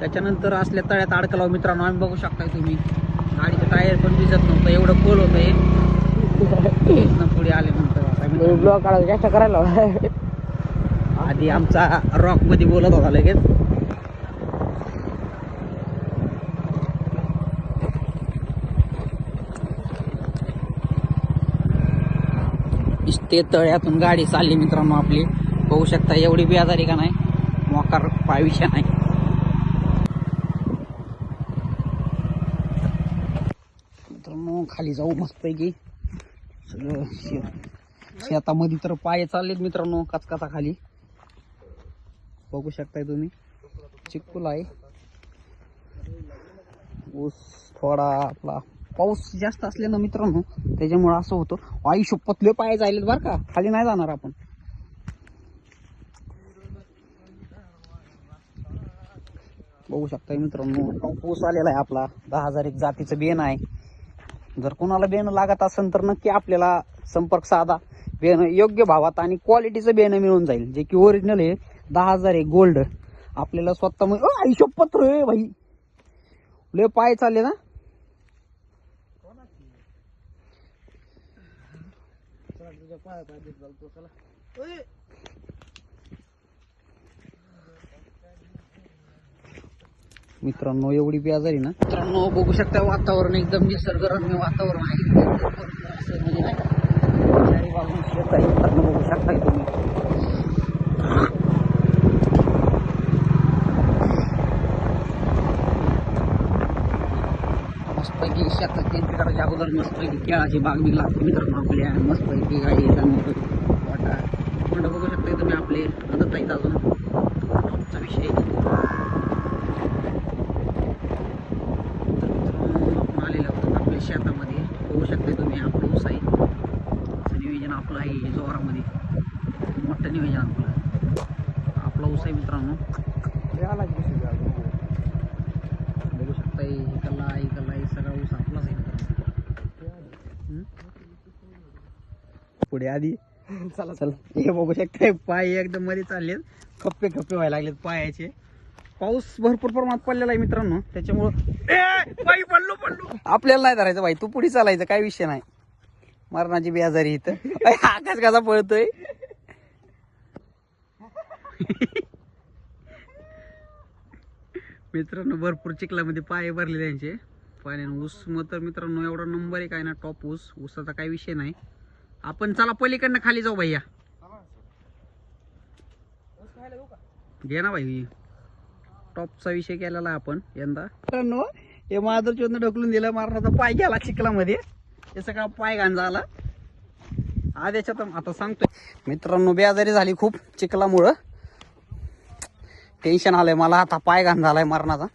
त्याच्यानंतर असल्या तळ्यात अडकला मित्रांनो आम्ही बघू शकताय तुम्ही. गाडीचं टायर पण दिसत नव्हतं एवढं खोल होतं. हे पुढे आले नंतर ब्लॉग काढायला जास्त करायला आधी आमचा रॉकमध्ये बोलत होता लगेच. इस्ते तळ्यातून गाडी चालली मित्रांनो आपली. बघू शकता एवढी बेजारी का नाही? मोकार पायविषय नाही मित्रांनो खाली जाऊ मस्तपैकी. सगळं शेत शेतामध्ये तर पाय चाललेत मित्रांनो कचकाचा खाली. बघू शकताय तुम्ही. चिकूल आहे. ऊस थोडा आपला पाऊस जास्त असल्यानं मित्रांनो त्याच्यामुळे असं होतं. आई पतले पाय जायलेत बरं का. खाली नाही जाणार आपण. बघू शकताय मित्रांनो ऊस आलेला आहे आपला. दहा हजार एक जातीचं बेन आहे. जर कोणाला बेन लागत असेल तर नक्की आपल्याला संपर्क साधा. बेन योग्य भावात आणि क्वालिटीचं बेन मिळून जाईल. जे की ओरिजिनल आहे दहा हजार आहे गोल्ड आपल्याला स्वतः आयुष्य पत्र रे भाई. लय पाय चालले ना? मित्रांनो एवढी बेजारी ना? मित्रांनो बघू शकता वातावरण एकदम निसर्गरम्य वातावरण आहे. म्हणजे नाही बघू शकताय तुम्ही. मस्तपैकी शेतात त्यांची करायच्या अगोदर मस्तपैकी केळाची बाग बी लागते मित्रांनो आपल्या. मस्तपैकी गाडी वाटा. पण बघू शकता तुम्ही आपले. मदत आहेत अजून टॉपचा विषय तर मित्रांनो आपण आलेलो आहोत आपल्या शेतामध्ये बघू शकता तुम्ही आपलं ऊस आहे असं नियोजन आपलं आहे जोरामध्ये. मोठं नियोजन आपलं आपला ऊस आहे मित्रांनो. बघू शकता इकडला इकडला सगळा ऊस आपलाच आहे मित्रांनो? पुढे आधी. चला चला. हे बघू शकता पाय एकदम मध्ये चाललेत. खप्पे खप्पे व्हायला लागलेत पायाचे. पाऊस भरपूर प्रमाणात पडलेला आहे मित्रांनो. त्याच्यामुळं पडलो पडलो. आपल्याला नाही धरायचं भाई तू पुढे चालायचं काय विषय नाही. मरणाची बेजारी इथं. आकाश कसा पळतोय? मित्रांनो भरपूर चिखलामध्ये पाय भरले त्यांचे पाण्यानं ऊस मग तर मित्रांनो एवढा नंबर आहे काय ना टॉप ऊस. ऊसाचा काही विषय नाही. आपण चला पलीकडनं खाली जाऊ भैया. घे ना भाई. टॉपचा विषय केलेला आहे आपण यंदा. मित्रांनो हे माधुर चोदनं ढकलून दिलं मारण्याचा पाय गेला चिखलामध्ये. हे सगळा पाय घाण झाला. आज याच्यात आता सांगतोय. मित्रांनो बेजारी झाली खूप चिखलामुळं. टेन्शन आलंय मला आता पाय घाण झालाय मरणाचा.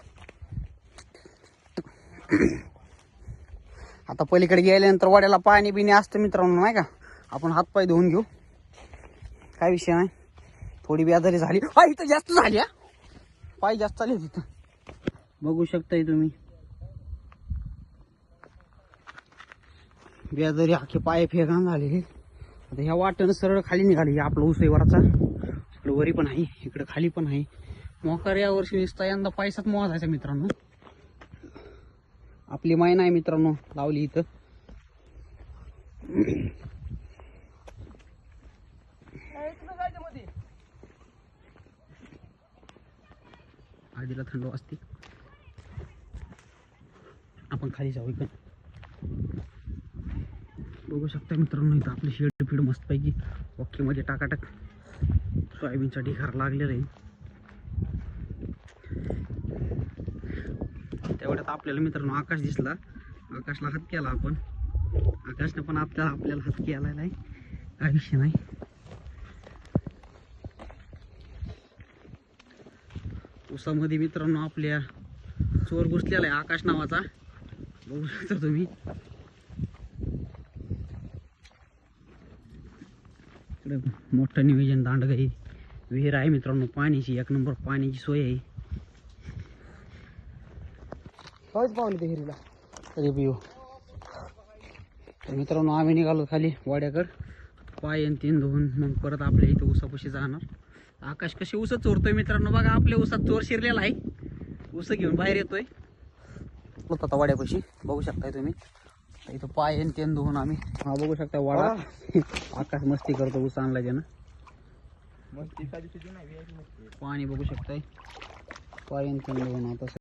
आता पलीकडे गेल्यानंतर वाड्याला पाणी बिणी असतं मित्रांनो नाही का? आपण हातपाय धुवून घेऊ. काय विषय नाही. थोडी बेजारी झाली. हा इथं जास्त झाली हा. पाय जास्त झाली तिथं बघू शकताय तुम्ही. बेजारी आखे पाय फेगान झालेले आता ह्या वाटण सरळ खाली निघाली आपलं उसईवरचा इकडं वरी पण आहे इकडं खाली पण आहे. मोकार या वर्षी नुसता यंदा पैसाच मोजायचा मित्रांनो. आपली माय नाही मित्रांनो लावली इथं. आधीला थंड वाजते. आपण खाली जाऊ इकडं. बघू शकता मित्रांनो इथं आपली शेड फीड मस्तपैकी ओकेमध्ये टाकाटाक. सोयाबीनचा ढिगार लागलेला आहे. तेवढ्यात आपल्याला मित्रांनो आकाश दिसला. आकाशला हात केला आपण. आकाशने पण आपल्याला आपल्याला हात केला नाही. काय विषय नाही. उसामध्ये मित्रांनो आपल्या चोर घुसलेला आहे आकाश नावाचा. बघू शकता तुम्ही. इकडे मोठं नियोजन दांडगाई विहीर आहे मित्रांनो पाण्याची एक नंबर पाण्याची सोय आहे. पाऊस पावली ते हिरीला रिव्ह्यू तर मित्रांनो आम्ही निघालो खाली वाड्याकड पाय आणि तीन धुवून मग परत आपल्या इथं उसापाशी जाणार. आकाश कशी ऊसच चोरतोय मित्रांनो बघा आपल्या ऊसात चोर शिरलेला आहे. ऊस घेऊन बाहेर येतोय. आता वाड्यापाशी बघू शकताय तुम्ही. इथं पाय आणि तेन धुवून आम्ही. हा बघू शकता वाडा. आकाश मस्ती करतो ऊस आणला त्यानं. पाणी बघू शकताय. पाय आणि तेन धुवून आता.